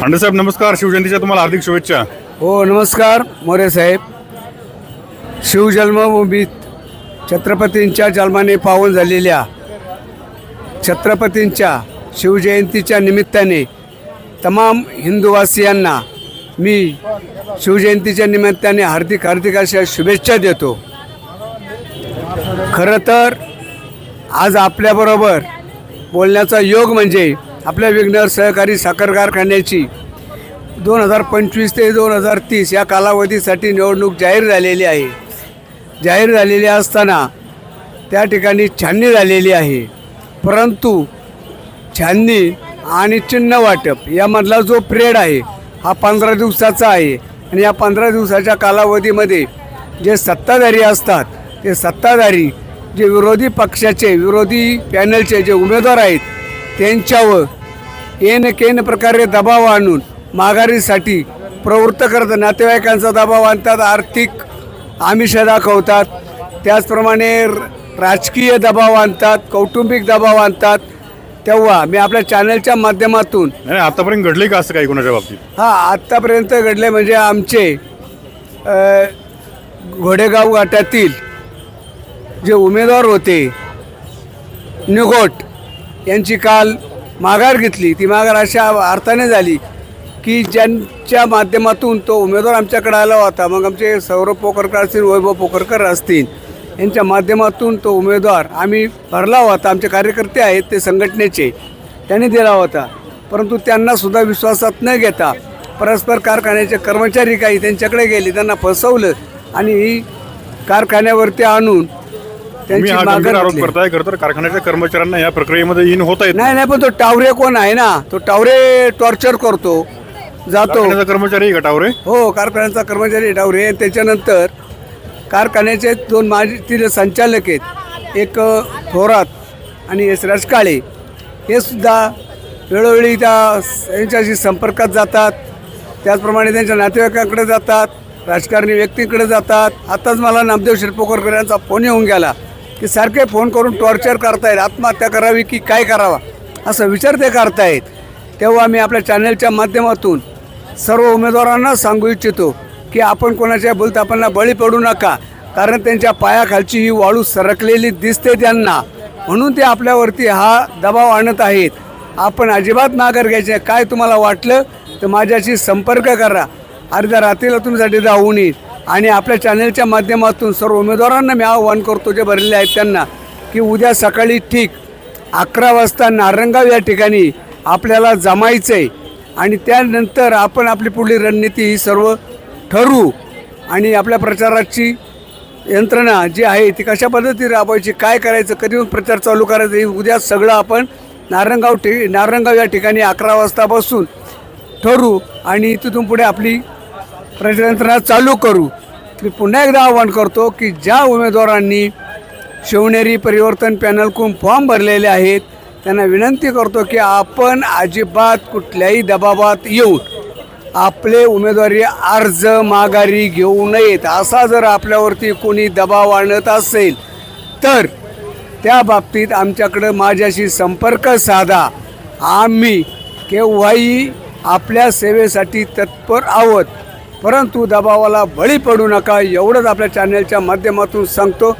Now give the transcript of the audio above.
साहेब नमस्कार. शिवजयंतीच्या तुम्हाला हार्दिक शुभेच्छा. हो नमस्कार मोरे साहेब. शिवजन्मभूमीत छत्रपतींच्या जन्माने पावन झालेल्या छत्रपतींच्या शिवजयंतीच्या निमित्ताने तमाम हिंदूवासियांना मी शिवजयंतीच्या निमित्ताने हार्दिक हार्दिक अशा शुभेच्छा देतो. खरं तर आज आपल्याबरोबर बोलण्याचा योग म्हणजे आपल्या विघ्नर सहकारी साखर कारखान्याची दोन हजार पंचवीस ते दोन हजार तीस या कालावधीसाठी निवडणूक जाहीर झालेली आहे. जाहीर झालेली असताना त्या ठिकाणी छाननी झालेली आहे. परंतु छाननी आणि चिन्ह वाटप यामधला जो पिरियड आहे हा पंधरा दिवसाचा आहे. आणि या पंधरा दिवसाच्या कालावधीमध्ये जे सत्ताधारी असतात ते सत्ताधारी जे विरोधी पक्षाचे विरोधी पॅनलचे जे उमेदवार आहेत त्यांच्यावर येन केन प्रकारे दबाव आणून माघारीसाठी प्रवृत्त करतात नातेवाईकांचा दबाव आणतात आर्थिक आमिष दाखवतात. त्याचप्रमाणे राजकीय दबाव आणतात कौटुंबिक दबाव आणतात. तेव्हा मी आपल्या चॅनलच्या माध्यमातून नाही आतापर्यंत घडले का असं काही कोणाच्या बाबतीत? हा आत्तापर्यंत घडले म्हणजे आमचे अ, घोडेगाव घाटातील जे उमेदवार होते निगोट यांची काल माघार घेतली. ती माघार अशा अर्थाने झाली की ज्यांच्या माध्यमातून तो उमेदवार आमच्याकडे आला होता मग आमचे सौरभ पोकरकर असतील वैभव पोकरकर असतील यांच्या माध्यमातून तो उमेदवार आम्ही भरला होता. आमचे कार्यकर्ते आहेत ते संघटनेचे त्यांनी दिला होता. परंतु त्यांनासुद्धा विश्वासात न घेता परस्पर कारखान्याचे कर्मचारी काही त्यांच्याकडे गेले त्यांना फसवलं आणि ही कारखान्यावरती आणून तुम्ही त्यांची हा मागं गंभीर आरोप घातली. करताय खरं तर कारखान्याच्या कर्मचाऱ्यांना या प्रक्रियेमध्ये इन होता येत नाही नाही. पण तो टावरे कोण आहे ना तो टावरे टॉर्चर करतो जातो. कारखान्याचा कर्मचारी गटावर आहे हो कारखान्याचा कर्मचारी टावरे. आणि त्याच्यानंतर कारखान्याचे दोन माजी तिथे संचालक आहेत. एक अ, थोरात आणि एस राजकाळे. हे सुद्धा वेळोवेळी त्या यांच्याशी संपर्कात जातात. त्याचप्रमाणे त्यांच्या नातेवाईकांकडे जातात. राजकारणी व्यक्तींकडे जातात. आताच मला नामदेव शिरपोकरकर यांचा फोन येऊन गेला. की सारखे फोन करून टॉर्चर करतायत आत्महत्या करावी की काय करावा असं विचार ते करतायत. तेव्हा मी आपल्या चॅनलच्या माध्यमातून सर्व उमेदवारांना सांगू इच्छितो की आपण कोणाच्या बोलतापांना बळी पडू नका कारण त्यांच्या पायाखालची ही वाळू सरकलेली दिसते त्यांना. म्हणून ते आपल्यावरती हा दबाव आणत आहेत. आपण अजिबात माघार घ्यायचे काय तुम्हाला वाटलं? तर माझ्याशी संपर्क करा. अर्ध्या रात्रीला तुमच्यासाठी जाऊन येईल. आणि आपल्या चॅनलच्या माध्यमातून सर्व उमेदवारांना मी आवाहन करतो जे भरलेले आहेत त्यांना की उद्या सकाळी ठीक अकरा वाजता नारंगाव या ठिकाणी आपल्याला जमायचं आहे आणि त्यानंतर आपण आपली पुढली रणनीती ही सर्व ठरवू. आणि आपल्या प्रचाराची यंत्रणा जी आहे ती कशा पद्धतीने राबवायची काय करायचं कधी प्रचार चालू करायचा हे उद्या सगळं आपण नारंगाव ठि नारंगाव या ठिकाणी अकरा वाजता बसून ठरू आणि तिथून पुढे आपली प्रचार चालू करू. मी पुन्हा एकदा आवाहन करतो की ज्या उमेदवारांनी शिवनेरी परिवर्तन पॅनलकडून फॉर्म भरलेले आहेत त्यांना विनंती करतो की आपण अजिबात कुठल्याही दबावात येऊन आपले उमेदवारी अर्ज माघारी घेऊ नयेत असा जर आपल्यावरती कोणी दबाव आणत असेल तर त्या बाबतीत आमच्याकडं माझ्याशी संपर्क साधा. आम्ही केव्हाही आपल्या सेवेसाठी तत्पर आहोत. परंतु दबावाला बळी पडू नका एवढंच आपल्या चॅनलच्या माध्यमातून सांगतो.